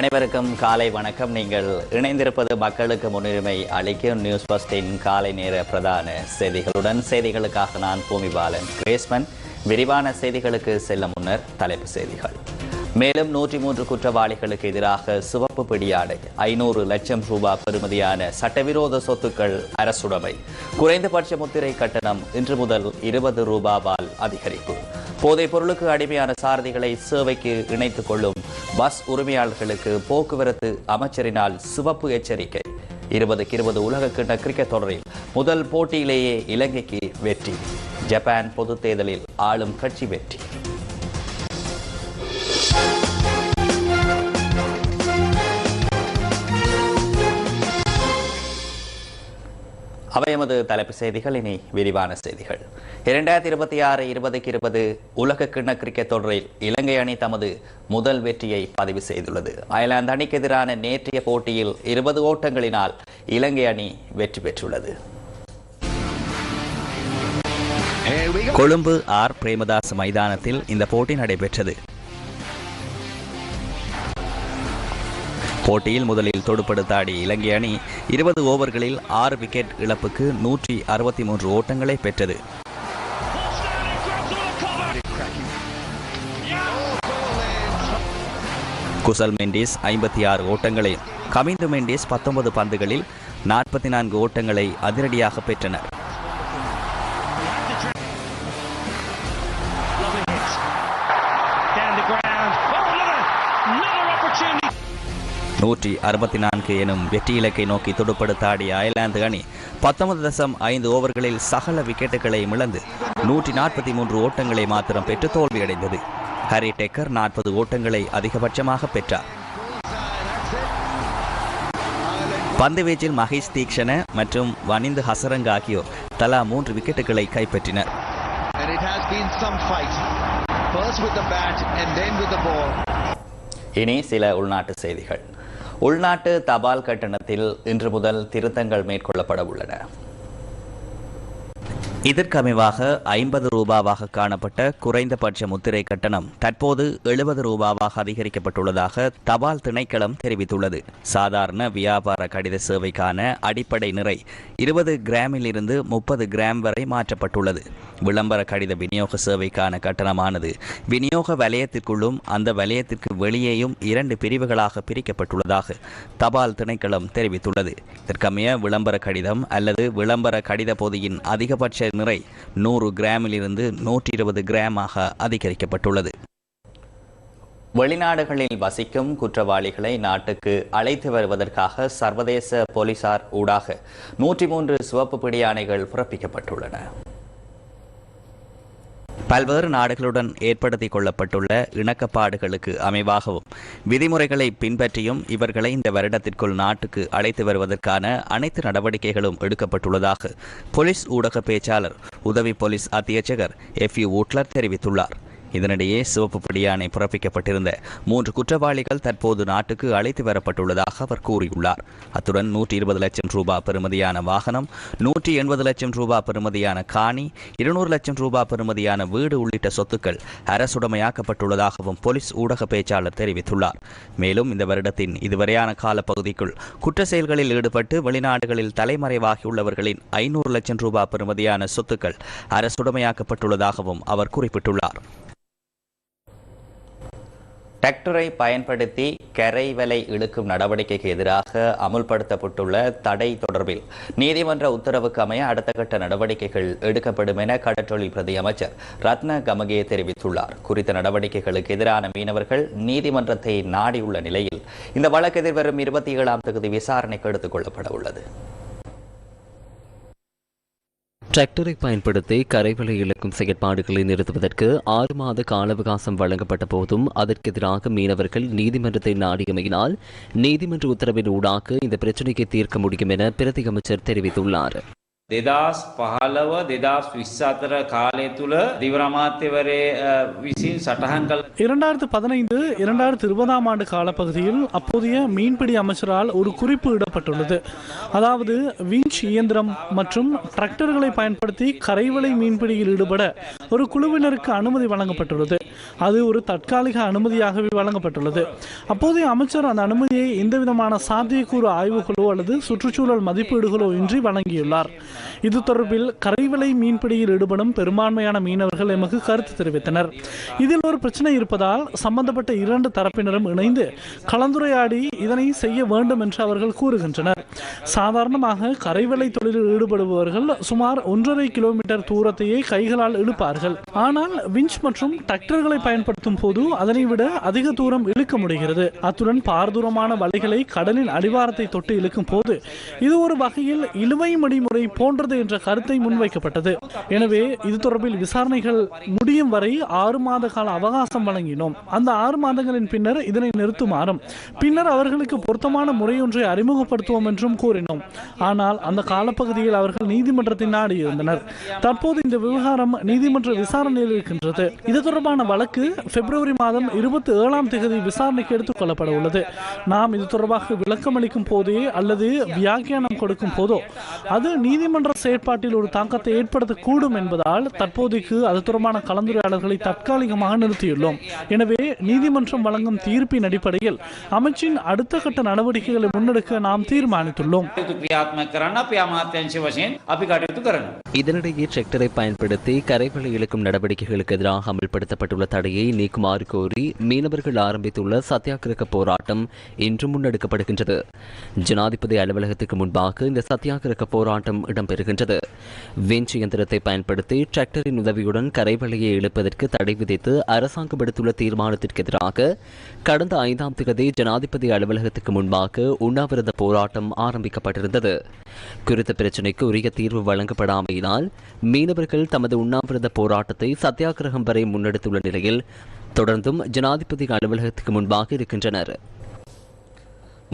அனைவருக்கும் காலை வணக்கம். நீங்கள் இணைந்திருப்பது மக்களுக்கு முன்னுரிமை அளிக்கும் நியூஸ் பஸ்டின் காலை நேர பிரதான செய்திகளுடன் செய்திகளுக்காக நான் பூமிபாலன் கிரேஸ்மன் விரிவான செய்திகளுக்கு செல்ல முன்னர் தலைப்பு செய்திகள். மேலும் நூற்றி மூன்று குற்றவாளிகளுக்கு எதிராக சிவப்பு பிடியாடை ஐநூறு லட்சம் ரூபாய் பெறுமதியான சட்டவிரோத சொத்துக்கள் அரசுடைமை. குறைந்தபட்ச முத்திரை கட்டணம் இன்று முதல் இருபது ரூபாவால் அதிகரிப்பு. போதைப் பொருளுக்கு அடிமையான சாரதிகளை சேவைக்கு இணைத்துக் கொள்ளும் பஸ் உரிமையாளர்களுக்கு போக்குவரத்து அமைச்சரினால் சிவப்பு எச்சரிக்கை. இருபதுக்கு இருபது உலக கிண்ண கிரிக்கெட் தொடரில் முதல் போட்டியிலேயே இலங்கைக்கு வெற்றி. ஜப்பான் பொதுத் தேர்தலில் ஆளும் கட்சி வெற்றி. அவை எமது தலைப்பு செய்திகள் இனி விரிவான செய்திகள். இரண்டாயிரத்தி இருபத்தி ஆறு இருபதுக்கு இருபது உலக கிண்ண கிரிக்கெட் தொடரில் இலங்கை அணி தமது முதல் வெற்றியை பதிவு செய்துள்ளது. அயர்லாந்து அணிக்கு எதிரான நேற்றைய போட்டியில் இருபது ஓட்டங்களினால் இலங்கை அணி வெற்றி பெற்றுள்ளது. கொழும்பு ஆர். பிரேமதாஸ் மைதானத்தில் இந்த போட்டி நடைபெற்றது. போட்டியில் முதலில் தொடுப்படுத்தாடி இலங்கை அணி இருபது ஓவர்களில் ஆறு விக்கெட் இழப்புக்கு நூற்றி அறுபத்தி மூன்று ஓட்டங்களை பெற்றது. குசல் மெண்டிஸ் ஐம்பத்தி ஆறு ஓட்டங்களையும் கமிந்து மெண்டிஸ் பத்தொன்பது பந்துகளில் நாற்பத்தி நான்கு ஓட்டங்களை அதிரடியாக பெற்றனர். நூற்றி அறுபத்தி நான்கு எனும் வெற்றி இலக்கை நோக்கி துடுப்படுத்தாடிய அயர்லாந்து அணி பத்தொன்பது தசம் ஐந்து ஓவர்களில் சகல விக்கெட்டுகளை இழந்து நூற்றி நாற்பத்தி மூன்று ஓட்டங்களை மாத்திரம் பெற்று தோல்வியடைந்தது. ஹரி டெக்கர் நாற்பது ஓட்டங்களை அதிகபட்சமாக பெற்றார். பந்து வீச்சில் மகேஷ் தீக்ஷண மற்றும் வனிந்து ஹசரங் ஆகியோர் தலா மூன்று விக்கெட்டுகளை கைப்பற்றினர். இனி சில உள்நாட்டு செய்திகள். உள்நாட்டு தபால் கட்டணத்தில் இன்று முதல் திருத்தங்கள் மேற்கொள்ளப்பட உள்ளன. இதற்கமைவாக ஐம்பது ரூபாவாக காணப்பட்ட குறைந்தபட்ச முத்திரை கட்டணம் தற்போது எழுபது ரூபாவாக அதிகரிக்கப்பட்டுள்ளதாக தபால் திணைக்களம் தெரிவித்துள்ளது. சாதாரண வியாபார கடித சேவைக்கான அடிப்படை நிறை இருபது கிராமில் இருந்து முப்பது கிராம் வரை மாற்றப்பட்டுள்ளது. விளம்பர கடித விநியோக சேவைக்கான கட்டணமானது விநியோக வலயத்திற்குள்ளும் அந்த வலயத்திற்கு வெளியேயும் இரண்டு பிரிவுகளாக பிரிக்கப்பட்டுள்ளதாக தபால் திணைக்களம் தெரிவித்துள்ளது. இதற்கமைய விளம்பர கடிதம் அல்லது விளம்பர கடித பொதியின் அதிகபட்ச நிறை நூறு கிராமிலிருந்து நூற்றி இருபது கிராமாக அதிகரிக்கப்பட்டுள்ளது. வெளிநாடுகளில் வசிக்கும் குற்றவாளிகளை நாட்டுக்கு அழைத்து வருவதற்காக சர்வதேச போலீசார் ஊடாக நூற்றி மூன்று சிவப்பு பிடியானைகள் பிறப்பிக்கப்பட்டுள்ளன. பல்வேறு நாடுகளுடன் ஏற்படுத்தி கொள்ளப்பட்டுள்ள இணக்கப்பாடுகளுக்கு அமைவாகவும் விதிமுறைகளை பின்பற்றியும் இவர்களை இந்த வருடத்திற்குள் நாட்டுக்கு அழைத்து வருவதற்கான அனைத்து நடவடிக்கைகளும் எடுக்கப்பட்டுள்ளதாக போலீஸ் ஊடக பேச்சாளர் உதவி போலீஸ் அத்தியட்சகர் எஃப் யூ ஊட்லர் தெரிவித்துள்ளார். இதனிடையே சிவப்பு பிடியாணை பிறப்பிக்கப்பட்டிருந்த மூன்று குற்றவாளிகள் தற்போது நாட்டுக்கு அழைத்து வரப்பட்டுள்ளதாக அவர் கூறியுள்ளார். அத்துடன் நூற்றி இருபது லட்சம் ரூபாய் பெறுமதியான வாகனம் நூற்றி எண்பது லட்சம் ரூபாய் பெறுமதியான காணி இருநூறு லட்சம் ரூபாய் பெறுமதியான வீடு உள்ளிட்ட சொத்துக்கள் அரசுடமையாக்கப்பட்டுள்ளதாகவும் போலீஸ் ஊடக பேச்சாளர் தெரிவித்துள்ளார். மேலும் இந்த வருடத்தின் இதுவரையான காலப்பகுதிக்குள் குற்ற செயல்களில் ஈடுபட்டு வெளிநாடுகளில் தலைமறைவாகியுள்ளவர்களின் ஐநூறு லட்சம் ரூபாய் பெறுமதியான சொத்துக்கள் அரசுடமையாக்கப்பட்டுள்ளதாகவும் அவர் குறிப்பிட்டுள்ளார். டிராக்டரை பயன்படுத்தி கரை வலை இழுக்கும் நடவடிக்கைக்கு எதிராக அமுல்படுத்தப்பட்டுள்ள தடை தொடர்பில் நீதிமன்ற உத்தரவுக்கு அமைய அடுத்த கட்ட நடவடிக்கைகள் எடுக்கப்படும் என கடற்றொழில் பிரதி அமைச்சர் ரத்ன கமகே தெரிவித்துள்ளார். குறித்த நடவடிக்கைகளுக்கு எதிரான மீனவர்கள் நீதிமன்றத்தை நாடியுள்ள நிலையில் இந்த வழக்கு எதிர்வரும் இருபத்தி ஏழாம் தொகுதி விசாரணைக்கு எடுத்துக் கொள்ளப்பட உள்ளது. டிராக்டரை பயன்படுத்தி கரைவலை இழக்கும் செயற்பாடுகளை நிறுத்துவதற்கு ஆறு மாத கால அவகாசம் வழங்கப்பட்ட போதும் அதற்கு எதிராக மீனவர்கள் நீதிமன்றத்தை நாடியமையினால் நீதிமன்ற உத்தரவின் ஊடாக இந்த பிரச்சினையை தீர்க்க முடியும் என பிரதி அமைச்சர் தெரிவித்துள்ளார். දෙදස් පහළව දෙදස් විශ්ස අතර කාලය තුළ දිවරමාත්‍යවරේ විසින් සටහන් කළ இரண்டாயிரத்து பதினைந்து இரண்டாயிரத்து இருபதாம் ஆண்டு காலப்பகுதியில் அப்போதைய மீன்பிடி அமைச்சரால் ஒரு குறிப்பு இடப்பட்டுள்ளது அதாவது விஞ்ச் இயந்திரம் மற்றும் டிராக்டர்களை பயன்படுத்தி கரைவலை மீன்பிடியில் ஈடுபட ஒரு குழுவினருக்கு அனுமதி வழங்கப்பட்டுள்ளது அது ஒரு தற்காலிக அனுமதியாகவே வழங்கப்பட்டுள்ளது. அப்போதைய அமைச்சர் அந்த அனுமதியை எந்தவிதமான சாத்தியக்கூறு ஆய்வுகளோ அல்லது சுற்றுச்சூழல் மதிப்பீடுகளோ இன்றி வழங்கியுள்ளார். இது தொடர்பில் கரைவலை மீன்பிடியில் ஈடுபடும் பெரும்பான்மையான மீனவர்கள் எமக்கு கருத்து தெரிவித்தனர். இதில் ஒரு பிரச்சனை இருப்பதால் சம்பந்தப்பட்ட இரண்டு தரப்பினரும் இணைந்து கலந்துரையாடி இதனை செய்ய வேண்டும் என்று அவர்கள் கூறுகின்றனர். சாதாரணமாக கரைவலை தொழிலில் ஈடுபடுபவர்கள் சுமார் ஒன்றரை கிலோமீட்டர் தூரத்தையே கைகளால் இழுப்பார்கள். ஆனால் விஞ்ச் மற்றும் டக்டர்களை பயன்படுத்தும் போது அதனை விட அதிக தூரம் இழுக்க முடிகிறது. அத்துடன் பாரதூரமான வலைகளை கடலின் அடிவாரத்தை தொட்டு இழுக்கும் போது இது ஒரு வகையில் இழுவை மடிமுறை போன்றது என்ற கருத்தை முன்வைக்கப்பட்டது. எனவே இது தொடர்பில் விசாரணைகள் முடியும் வரை ஆறு மாத கால அவகாசம் வழங்கினோம். அந்த ஆறு மாதங்களின் பின்னர் இதனை நிறுத்துமாறும் பின்னர் அவர்களுக்கு பொருத்தமான முறையொன்றை அறிமுகப்படுத்துவோம் என்றும் கூறினோம். ஆனால் அந்த காலப்பகுதியில் அவர்கள் நீதிமன்றத்தை நாடியிருந்தனர் தற்போது இந்த விவகாரம் நீதிமன்ற விசாரணையில் இருக்கின்றது. இது தொடர்பான வழக்கு வழக்கு பிப்ரவரி மாதம் இருபத்தி ஏழாம் தேதி விசாரணைக்கு எடுத்துக் கொள்ளப்பட உள்ளது. நாம் இது தொடர்பாக விளக்கம் அளிக்கும் போதே அல்லது வியாக்கியானம் கொடுக்கும் போதோ அது நீதிமன்ற செயற்பாட்டில் ஒரு தாக்கத்தை ஏற்படுத்தக்கூடும் என்பதால் தற்போதைக்கு அது தொடர்பான கலந்துரையாளர்களை தற்காலிகமாக நிறுத்தியுள்ளோம். எனவே நீதிமன்றம் வழங்கும் தீர்ப்பின் அடிப்படையில் அமைச்சின் அடுத்த கட்ட நடவடிக்கைகளை முன்னெடுக்க நாம் தீர்மானித்துள்ளோம். இதனிடையே டிராக்டரை பயன்படுத்தி கரைகளை இழுக்கும் நடவடிக்கைகளுக்கு எதிராக அமல்படுத்தப்பட்டுள்ள தடையை நீக்குமாறு கோரி மீனவர்கள் ஆரம்பித்துள்ள சத்தியாகிரக போராட்டம் இன்று முன்னெடுக்கப்படுகின்றது. ஜனாதிபதி அலுவலகத்துக்கு முன்பாக இந்த சத்தியாகிரக போராட்டம் இடம்பெறுகின்றது. விஞ்ச் இயந்திரத்தை பயன்படுத்தி டிராக்டரின் உதவியுடன் கரைவலையை இழுப்பதற்கு தடை விதித்து அரசாங்கம் எடுத்துள்ள தீர்மானத்திற்கு எதிராக கடந்த ஐந்தாம் தேதி ஜனாதிபதி அலுவலகத்துக்கு முன்பாக உண்ணாவிரத போராட்டம் ஆரம்பிக்கப்பட்டிருந்தது. குறித்த பிரச்சினைக்கு உரிய தீர்வு வழங்கப்படாமையினால் மீனவர்கள் தமது உண்ணாவிரத போராட்டத்தை சத்தியாகிரகம் வரை முன்னெடுத்துள்ள நிலையில் தொடர்ந்தும் ஜனாதிபதி அலுவலகத்துக்கு முன்பாக இருக்கின்றனர்.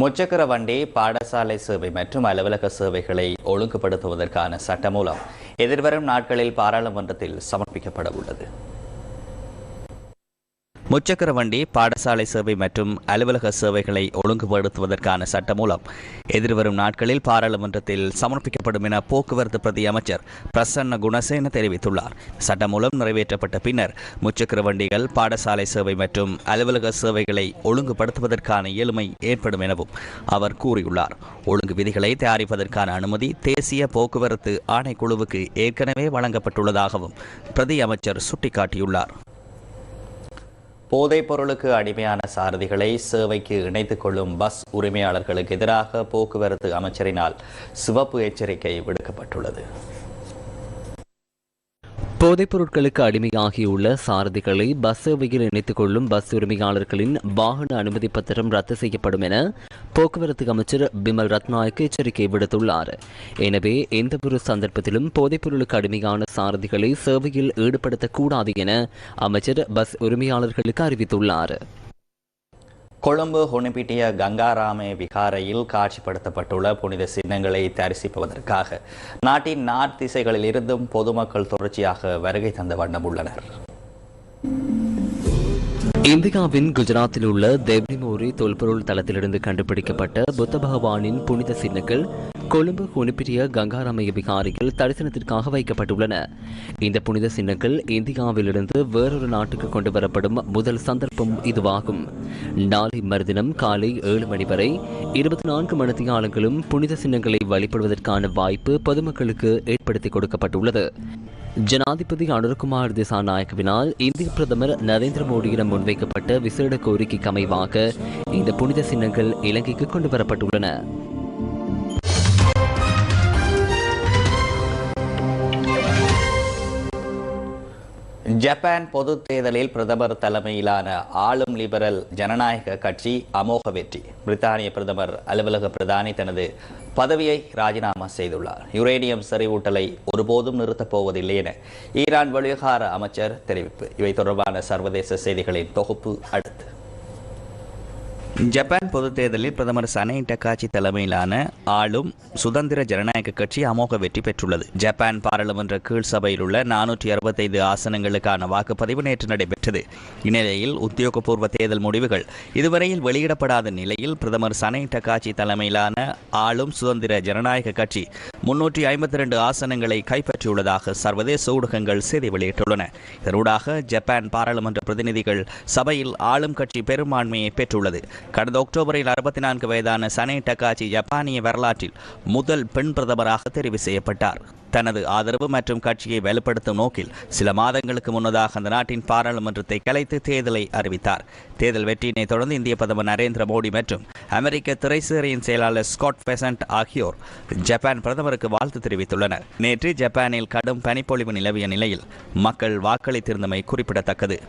முச்சக்கர வண்டி பாடசாலை சேவை மற்றும் அலுவலக சேவைகளை ஒழுங்குபடுத்துவதற்கான சட்டமூலம் எதிர்வரும் நாட்களில் பாராளுமன்றத்தில் சமர்ப்பிக்கப்பட உள்ளது. முச்சக்கர வண்டி பாடசாலை சேவை மற்றும் அலுவலக சேவைகளை ஒழுங்குபடுத்துவதற்கான சட்டமூலம் எதிர்வரும் நாட்களில் பாராளுமன்றத்தில் சமர்ப்பிக்கப்படும் என போக்குவரத்து பிரதி அமைச்சர் பிரசன்ன குணசேன தெரிவித்துள்ளார். சட்டமூலம் நிறைவேற்றப்பட்ட பின்னர் முச்சக்கர வண்டிகள் பாடசாலை சேவை மற்றும் அலுவலக சேவைகளை ஒழுங்குபடுத்துவதற்கான இயலுமை ஏற்படும் எனவும் அவர் கூறியுள்ளார். ஒழுங்கு விதிகளை தயாரிப்பதற்கான அனுமதி தேசிய போக்குவரத்து ஆணைக்குழுவுக்கு ஏற்கனவே வழங்கப்பட்டுள்ளதாகவும் பிரதி அமைச்சர் சுட்டிக்காட்டியுள்ளார். போதைப் பொருளுக்கு அடிமையான சாரதிகளை சேவைக்கு இணைத்துக் கொள்ளும் பஸ் உரிமையாளர்களுக்கு எதிராக போக்குவரத்து அமைச்சரினால் சிவப்பு எச்சரிக்கை விடுக்கப்பட்டுள்ளது. போதைப் பொருட்களுக்கு அடிமையாகியுள்ள சாரதிகளை பஸ் சேவையில் இணைத்துக் கொள்ளும் பஸ் உரிமையாளர்களின் வாகன அனுமதி பத்திரம் ரத்து செய்யப்படும் என போக்குவரத்து அமைச்சர் பிமல் ரத்நாயக்கு எச்சரிக்கை விடுத்துள்ளார். எனவே எந்தவொரு சந்தர்ப்பத்திலும் போதைப் பொருளுக்கு அடிமையான சாரதிகளை சேவையில் ஈடுபடுத்தக்கூடாது என அமைச்சர் பஸ் உரிமையாளர்களுக்கு அறிவித்துள்ளார். கொழும்பு ஹொனிபிட்டிய கங்காராமே விகாரையில் காட்சிப்படுத்தப்பட்டுள்ள புனித சின்னங்களை தரிசிப்பதற்காக நாட்டின் நார்த்திசைகளில் இருந்தும் பொதுமக்கள் தொடர்ச்சியாக வருகை தந்த வண்ணம் உள்ளனர். இந்தியாவின் குஜராத்தில் உள்ள தேவ்ரிமோரி தொல்பொருள் தளத்திலிருந்து கண்டுபிடிக்கப்பட்ட புத்த பகவானின் புனித சின்னங்கள் கொழும்பு குனிப்பிரிய கங்காராமய விகாரியில் தரிசனத்திற்காக வைக்கப்பட்டுள்ளன. இந்த புனித சின்னங்கள் இந்தியாவிலிருந்து வேறொரு நாட்டுக்கு கொண்டு வரப்படும் முதல் சந்தர்ப்பம் இதுவாகும். நாளை மறுதினம் காலை ஏழு மணி வரை இருபத்தி நான்கு மணித்தியாலங்களும் புனித சின்னங்களை வழிபடுவதற்கான வாய்ப்பு பொதுமக்களுக்கு ஏற்படுத்தி கொடுக்கப்பட்டுள்ளது. ஜனாதிபதி அனுர்குமார் திசாநாயக்கவினால் இந்திய பிரதமர் நரேந்திர மோடியிடம் முன்வைக்கப்பட்ட விசேட கோரிக்கைக்கு அமைவாக இந்த புனித சின்னங்கள் இலங்கைக்கு கொண்டு வரப்பட்டுள்ளன. ஜப்பான் பொது தேர்தலில் பிரதமர் தலைமையிலான ஆளும் லிபரல் ஜனநாயக கட்சி அமோக வெற்றி. பிரித்தானிய பிரதமர் அலுவலக பிரதானி தனது பதவியை ராஜினாமா செய்துள்ளார். யுரேனியம் செறிவூட்டலை ஒருபோதும் நிறுத்தப் போவதில்லை என ஈரான் வெளிவகார அமைச்சர் தெரிவிப்பு. இவை தொடர்பான சர்வதேச செய்திகளின் தொகுப்பு அடுத்து. ஜப்பான் பொதுத் தேர்தலில் பிரதமர் சனை டக்காச்சி தலைமையிலான ஆளும் சுதந்திர ஜனநாயக கட்சி அமோக வெற்றி பெற்றுள்ளது. ஜப்பான் பாராளுமன்ற கீழ் சபையில் உள்ள நானூற்றி அறுபத்தைந்து ஆசனங்களுக்கான வாக்குப்பதிவு நேற்று நடைபெற்றது. இந்நிலையில் உத்தியோகபூர்வ தேர்தல் முடிவுகள் இதுவரையில் வெளியிடப்படாத நிலையில் பிரதமர் சனை டக்காச்சி தலைமையிலான ஆளும் சுதந்திர ஜனநாயக கட்சி முன்னூற்றி ஐம்பத்தி ரெண்டு ஆசனங்களை கைப்பற்றியுள்ளதாக சர்வதேச ஊடகங்கள் செய்தி வெளியிட்டுள்ளன. இதனூடாக ஜப்பான் பாராளுமன்ற பிரதிநிதிகள் சபையில் ஆளும் கட்சி பெரும்பான்மையை பெற்றுள்ளது. கடந்த அக்டோபரில் அறுபத்தி நான்கு வயதான சனே டக்காச்சி ஜப்பானிய வரலாற்றில் முதல் பெண் பிரதமராக தெரிவு செய்யப்பட்டார். தனது ஆதரவு மற்றும் கட்சியை வலுப்படுத்தும் நோக்கில் சில மாதங்களுக்கு முன்னதாக அந்த நாட்டின் பாராளுமன்றத்தை கலைத்து தேர்தலை அறிவித்தார். தேர்தல் வெற்றியினை தொடர்ந்து இந்திய பிரதமர் நரேந்திர மோடி மற்றும் அமெரிக்க திரைசேரியின் செயலாளர் ஸ்காட் பெசன்ட் ஆகியோர் ஜப்பான் பிரதமருக்கு வாழ்த்து தெரிவித்துள்ளனர். நேற்று ஜப்பானில் கடும் பனிப்பொழிவு நிலவிய நிலையில் மக்கள் வாக்களித்திருந்தமை குறிப்பிடத்தக்கது.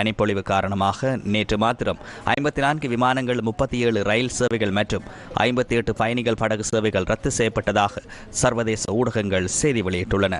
பனிப்பொழிவு காரணமாக நேற்று மாத்திரம் ஐம்பத்தி நான்கு விமானங்கள் முப்பத்தி ஏழு ரயில் சேவைகள் மற்றும் ஐம்பத்தி எட்டு பயணிகள் படகு சேவைகள் ரத்து செய்யப்பட்டதாக சர்வதேச ஊடகங்கள் செய்தி வெளியிட்டுள்ளன.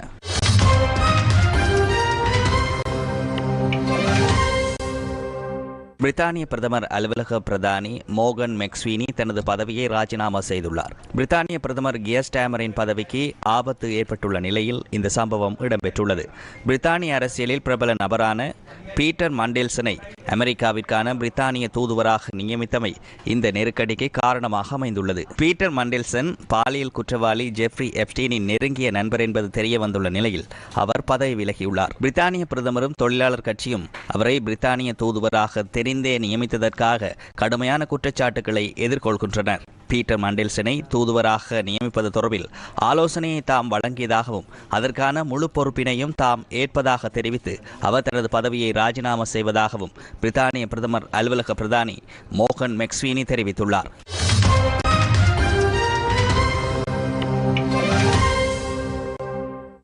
பிரித்தானிய பிரதமர் அலுவலக பிரதானி மோகன் மெக்ஸ்வீனி தனது பதவியை ராஜினாமா செய்துள்ளார். பிரித்தானிய பிரதமர் கியஸ்டாமரின் பதவிக்கு ஆபத்து ஏற்பட்டுள்ள நிலையில் இந்த சம்பவம் இடம்பெற்றுள்ளது. பிரித்தானிய அரசியலில் பிரபல நபரான பீட்டர் மண்டேல்சனை அமெரிக்காவிற்கான பிரித்தானிய தூதுவராக நியமித்தமை இந்த நெருக்கடிக்கு காரணமாக அமைந்துள்ளது. பீட்டர் மண்டேல்சன் பாலியல் குற்றவாளி ஜெஃப்ரி எப்டீனின் நெருங்கிய நண்பர் என்பது தெரிய வந்துள்ள நிலையில் அவர் பதவி விலகியுள்ளார். பிரித்தானிய பிரதமரும் தொழிலாளர் கட்சியும் அவரை பிரித்தானிய தூதுவராக தெரிந்தே நியமித்ததற்காக கடுமையான குற்றச்சாட்டுகளை எதிர்கொள்கின்றனர். பீட்டர் மண்டேல்சனை தூதுவராக நியமிப்பது தொடர்பில் ஆலோசனையை தாம் வழங்கியதாகவும் அதற்கான முழு பொறுப்பினையும் தாம் ஏற்பதாக தெரிவித்து அவர் தனது பதவியை ராஜினாமா செய்வதாகவும் பிரித்தானிய பிரதமர் அலுவலக பிரதானி மோகன் மெக்ஸ்வீனி தெரிவித்துள்ளார்.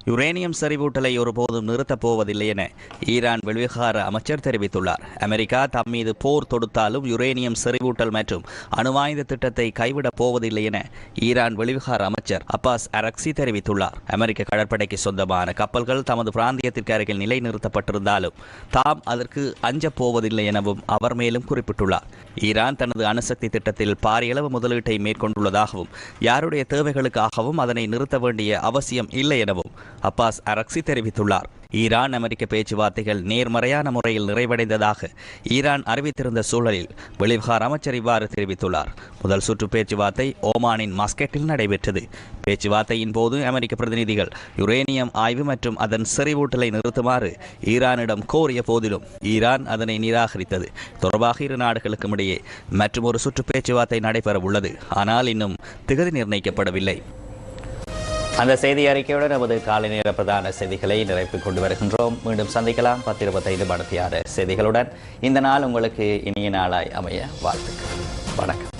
யுரேனியம் செறிவூட்டலை ஒருபோதும் நிறுத்தப் போவதில்லை என ஈரான் வெளிவிகார அமைச்சர் தெரிவித்துள்ளார். அமெரிக்கா தம் மீது போர் தொடுத்தாலும் யுரேனியம் செறிவூட்டல் மற்றும் அணுவாயுத திட்டத்தை கைவிடப் போவதில்லை என ஈரான் வெளிவிகார அமைச்சர் அப்பாஸ் அரக்சி தெரிவித்துள்ளார். அமெரிக்க கடற்படைக்கு சொந்தமான கப்பல்கள் தமது பிராந்தியத்திற்கு அருகில் நிலைநிறுத்தப்பட்டிருந்தாலும் தாம் அதற்கு அஞ்சப் போவதில்லை எனவும் அவர் மேலும் குறிப்பிட்டுள்ளார். ஈரான் தனது அணுசக்தி திட்டத்தில் பாரியளவு முதலீட்டை மேற்கொண்டுள்ளதாகவும் யாருடைய தேவைகளுக்காகவும் அதனை நிறுத்த வேண்டிய அவசியம் இல்லை எனவும் அப்பாஸ் அரக்சி தெரிவித்துள்ளார். ஈரான் அமெரிக்க பேச்சுவார்த்தைகள் நேர்மறையான முறையில் நிறைவடைந்ததாக ஈரான் அறிவித்திருந்த சூழலில் வெளிவகார அமைச்சர் இவ்வாறு தெரிவித்துள்ளார். முதல் சுற்று பேச்சுவார்த்தை ஓமானின் மஸ்கெட்டில் நடைபெற்றது. பேச்சுவார்த்தையின் போது அமெரிக்க பிரதிநிதிகள் யுரேனியம் ஆய்வு மற்றும் அதன் செறிவூட்டலை நிறுத்துமாறு ஈரானிடம் கோரிய போதிலும் ஈரான் அதனை நிராகரித்தது. தொடர்பாக இரு நாடுகளுக்கும் இடையே மற்றும் ஒரு சுற்று பேச்சுவார்த்தை நடைபெற உள்ளது ஆனால் இன்னும் திகதி நிர்ணயிக்கப்படவில்லை. அந்த செய்தி அறிக்கையுடன் நமது காலை நேர பிரதான செய்திகளை நிறைவு கொண்டு வருகின்றோம். மீண்டும் சந்திக்கலாம். பத்து இருபத்தைந்து ஆறு செய்திகளுடன். இந்த நாள் உங்களுக்கு இனிய நாளாய் அமைய வாழ்த்துக்கள். வணக்கம்.